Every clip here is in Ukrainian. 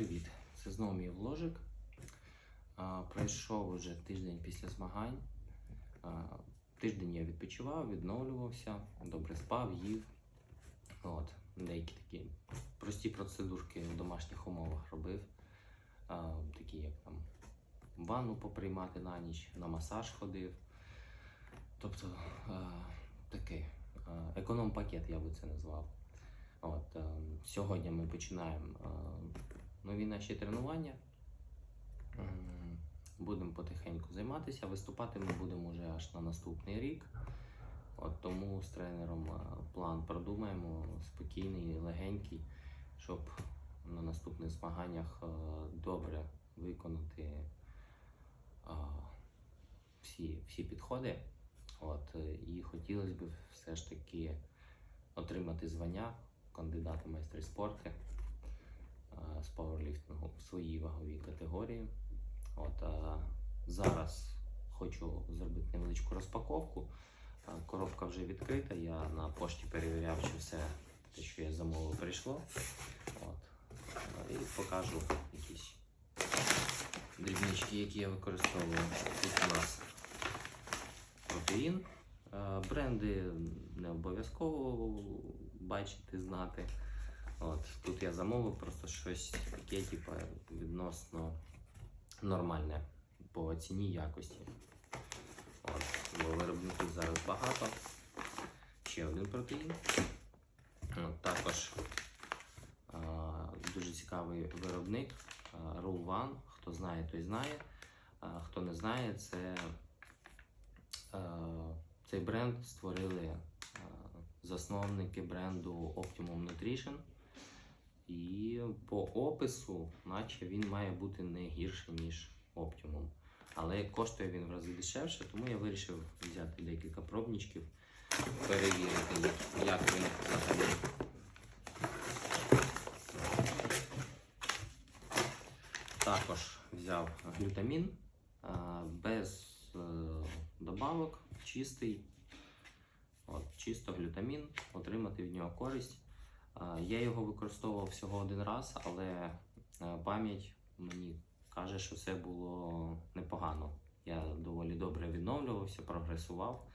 привіт! Це знову мій вложик. А, Пройшов вже тиждень після змагань. А, Тиждень я відпочивав, відновлювався, добре спав, їв. От, деякі такі прості процедурки в домашніх умовах робив. А, Такі як там ванну поприймати на ніч, на масаж ходив. Тобто а, такий а, економ-пакет, я би це назвав. От, е, сьогодні ми починаємо е, нові наші тренування. Будемо потихеньку займатися. Виступати ми будемо вже аж на наступний рік. От тому з тренером е, план продумаємо спокійний, легенький, щоб на наступних змаганнях е, добре виконати е, всі, всі підходи. От, і хотілося б все ж таки отримати звання кандидата майстри спорту своїй ваговій категорії. От, е, зараз хочу зробити невеличку розпаковку. Коробка вже відкрита. Я на пошті перевіряв, чи все те, що я замовив, прийшло. От. Е, І покажу якісь дрібнички, які я використовую. Тут у нас протеїн. Е, Бренди не обов'язково бачити, знати. От, тут я замовив просто щось таке, типу, відносно нормальне по ціні якості. От, бо виробників зараз багато. Ще один протеїн. От, також е, дуже цікавий виробник Rule One. Хто знає, той знає. А хто не знає, це е, цей бренд створили засновники бренду Optimum Nutrition. І по опису, наче він має бути не гірше, ніж Optimum. Але коштує він в рази дешевше, тому я вирішив взяти декілька пробничків, перевірити, як він взагалі. Також взяв глютамін без е, добавок, чистий. От, чисто глютамін, отримати від нього користь. Я його використовував всього один раз, але е, пам'ять мені каже, що все було непогано. Я доволі добре відновлювався, прогресував.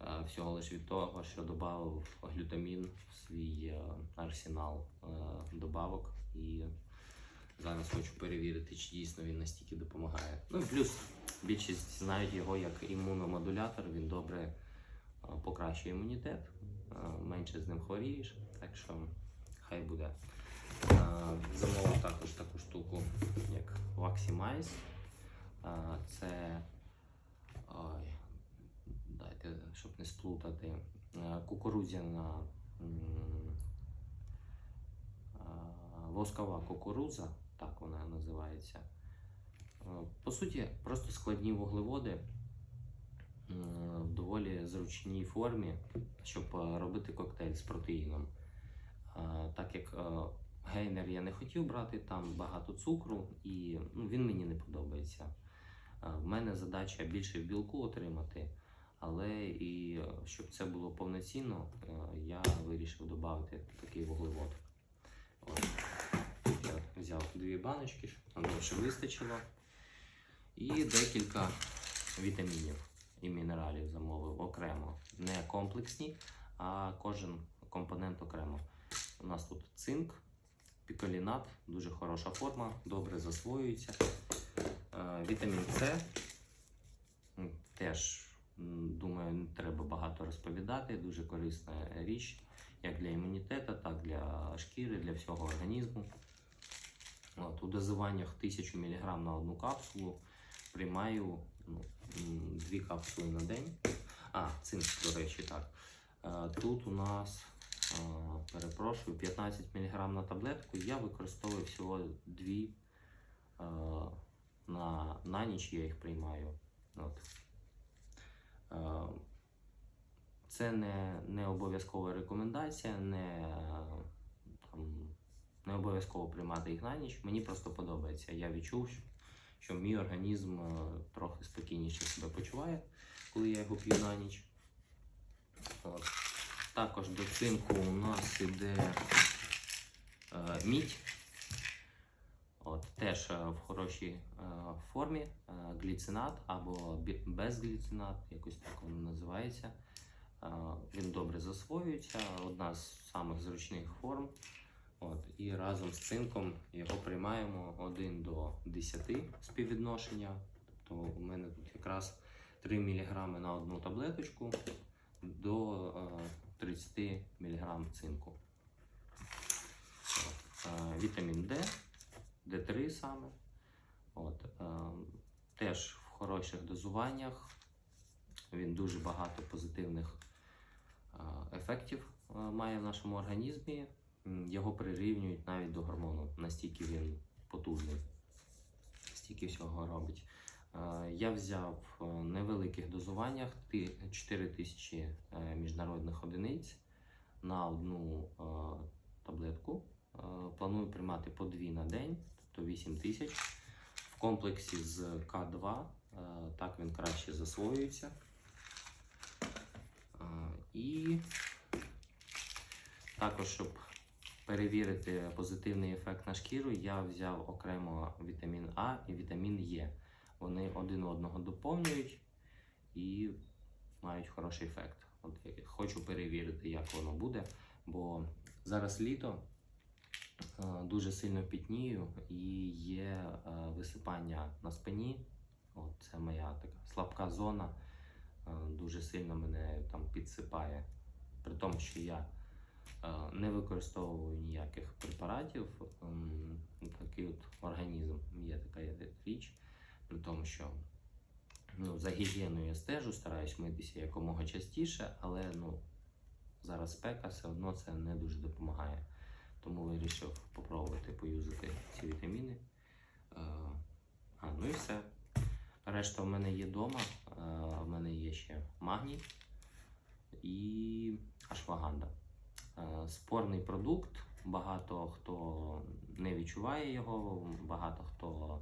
Е, Всього лише від того, що додав глютамін в свій е, арсенал добавок. І зараз хочу перевірити, чи дійсно він настільки допомагає. Ну і плюс більшість знають його як імуномодулятор, він добре покращує імунітет, менше з ним хворієш, так що хай буде. Замовив також таку штуку, як Vaximize. Е, Це ой, дайте, щоб не сплутати, кукурудзяна воскова кукурудза, так вона називається. По суті, просто складні вуглеводи в доволі зручній формі, щоб робити коктейль з протеїном. Е, Так як е, гейнер я не хотів брати, там багато цукру, і ну, він мені не подобається. Е, В мене задача більше білку отримати, але і щоб це було повноцінно, я вирішив додати такий вуглевод. Я взяв дві баночки, щоб вистачило. І декілька вітамінів і мінералів замовив окремо. Не комплексні, а кожен компонент окремо. У нас тут цинк, пікалінат, дуже хороша форма, добре засвоюється. Е, Вітамін С теж, думаю, не треба багато розповідати. Дуже корисна річ як для імунітету, так для шкіри, для всього організму. От, у дозуваннях 1000 мг на одну капсулу приймаю ну, дві капсули на день. А, цинк, до речі, так. Е, Тут у нас, перепрошую, 15 мг на таблетку. Я використовую всього дві е, на, на ніч я їх приймаю. От. Е, Це не, не обов'язкова рекомендація, не, е, там, не обов'язково приймати їх на ніч. Мені просто подобається. Я відчув, що, що мій організм е, трохи спокійніше себе почуває, коли я його п'ю на ніч. От. Також до цинку у нас іде е, мідь. теж е, в хорошій е, формі е, гліцинат або безгліцинат, якось так воно називається. Е, Він добре засвоюється, одна з самих зручних форм. От, і разом з цинком його приймаємо 1 до 10 співвідношення. Тобто у мене тут якраз 3 мг на одну таблеточку до е, 30 мг цинку. От, е, вітамін D, D3 саме. От, е, теж в хороших дозуваннях. Він дуже багато позитивних е, ефектів має в нашому організмі. Його прирівнюють навіть до гормону, настільки він потужний, стільки всього робить. Е, Я взяв в невеликих дозуваннях ти- 4000 е, міжнародних одиниць на одну е, таблетку. Е, Планую приймати по 2 на день, тобто 8 тисяч. В комплексі з К2 е, так він краще засвоюється. Е, І також, щоб перевірити позитивний ефект на шкіру, я взяв окремо вітамін А і вітамін Е. Вони один одного доповнюють і мають хороший ефект. От я хочу перевірити, як воно буде, бо зараз літо е, дуже сильно пітнію і є е, висипання на спині. От це моя така слабка зона. Е, Дуже сильно мене там підсипає. При тому, що я е, не використовую ніяких препаратів. ем, Такий от організм є така річ. При тому, що ну, за гігієною я стежу, стараюсь митися якомога частіше, але ну, зараз спека все одно це не дуже допомагає. Тому вирішив попробувати поюзати ці вітаміни. Е, А, ну і все. Решта в мене є вдома. В мене є ще магній і ашваганда. Е, Спорний продукт. Багато хто не відчуває його, багато хто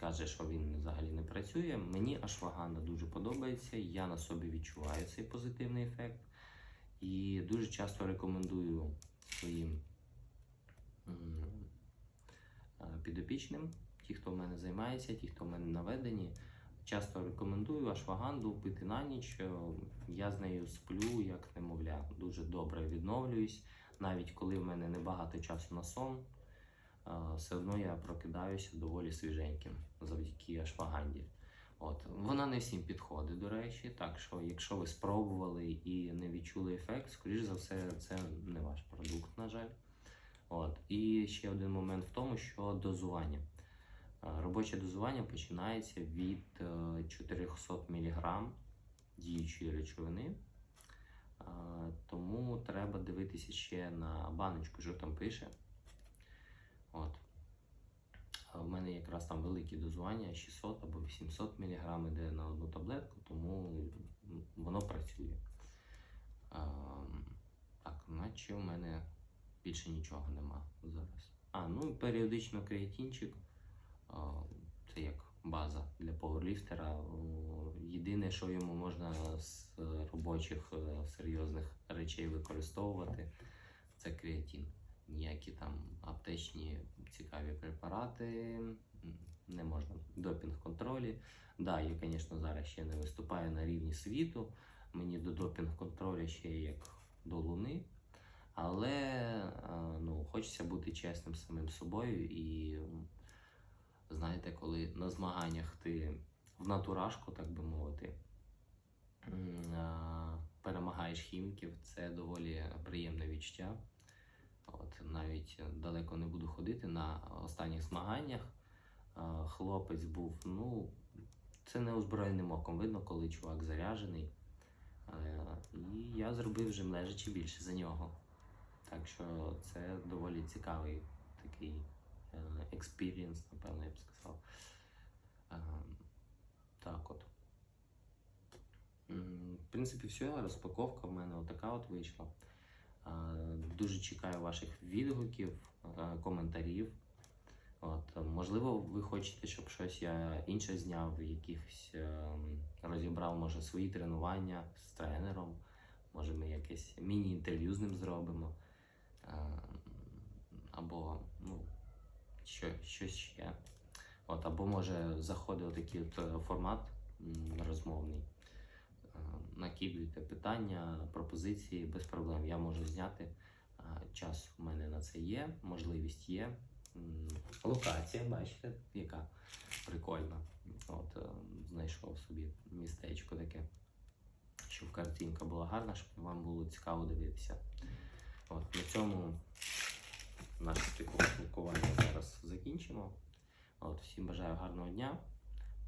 каже, що він взагалі не працює. Мені ашваганда дуже подобається. Я на собі відчуваю цей позитивний ефект. І дуже часто рекомендую своїм е, підопічним, ті, хто в мене займається, ті, хто в мене наведені. Часто рекомендую ашваганду пити на ніч. Е, Я з нею сплю як немовля. Дуже добре відновлююсь. Навіть коли в мене небагато часу на сон, все одно я прокидаюся доволі свіженьким завдяки ашваганді. От. Вона не всім підходить, до речі. Так що, якщо ви спробували і не відчули ефект, скоріш за все, це не ваш продукт, на жаль. От. І ще один момент в тому, що дозування. Е, Робоче дозування починається від е, 400 мг діючої речовини. Е, Тому треба дивитися ще на баночку, що там пише. От. А В мене якраз там великі дозування 600 або 800 мг йде на одну таблетку, тому воно працює. Ем, Так, наче у мене більше нічого нема зараз. А, ну і періодично креатинчик. А, Це як база для пауерліфтера. Єдине, що йому можна з робочих е, серйозних речей використовувати, це креатин. Ніякі там аптечні цікаві препарати не можна. Допінг-контролі. Да, я, звісно, зараз ще не виступаю на рівні світу. Мені до допінг-контролю ще як до луни. Але е, ну, хочеться бути чесним самим собою і знаєте, коли на змаганнях ти в натуражку, так би мовити, перемагаєш хіміків, це доволі приємне відчуття. От, навіть далеко не буду ходити на останніх змаганнях. Хлопець був, ну, це неозброєним оком видно, коли чувак заряджений. Е, І я зробив вже лежачи більше за нього. Так що це доволі цікавий такий експірієнс, напевно, я б сказав. Е, Так от. В принципі, все, розпаковка в мене отака от вийшла. Е, Дуже чекаю ваших відгуків, е, коментарів. От, е, можливо, ви хочете, щоб щось я інше зняв, якихось ем, розібрав, може, свої тренування з тренером. Може, ми якесь міні-інтерв'ю з ним зробимо. Або, ну, що, щось ще. От, або може заходить такий от е, формат розмовний. Накидуйте питання, пропозиції без проблем. Я можу зняти. Час у мене на це є, можливість є. Локація, бачите, яка прикольна. От, е, знайшов собі містечко таке, щоб картинка була гарна, щоб вам було цікаво дивитися. От, на цьому наше спілкування зараз закінчимо. От, всім бажаю гарного дня.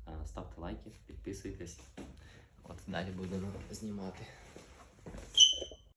Е, Ставте лайки, підписуйтесь. От, далі будемо знімати.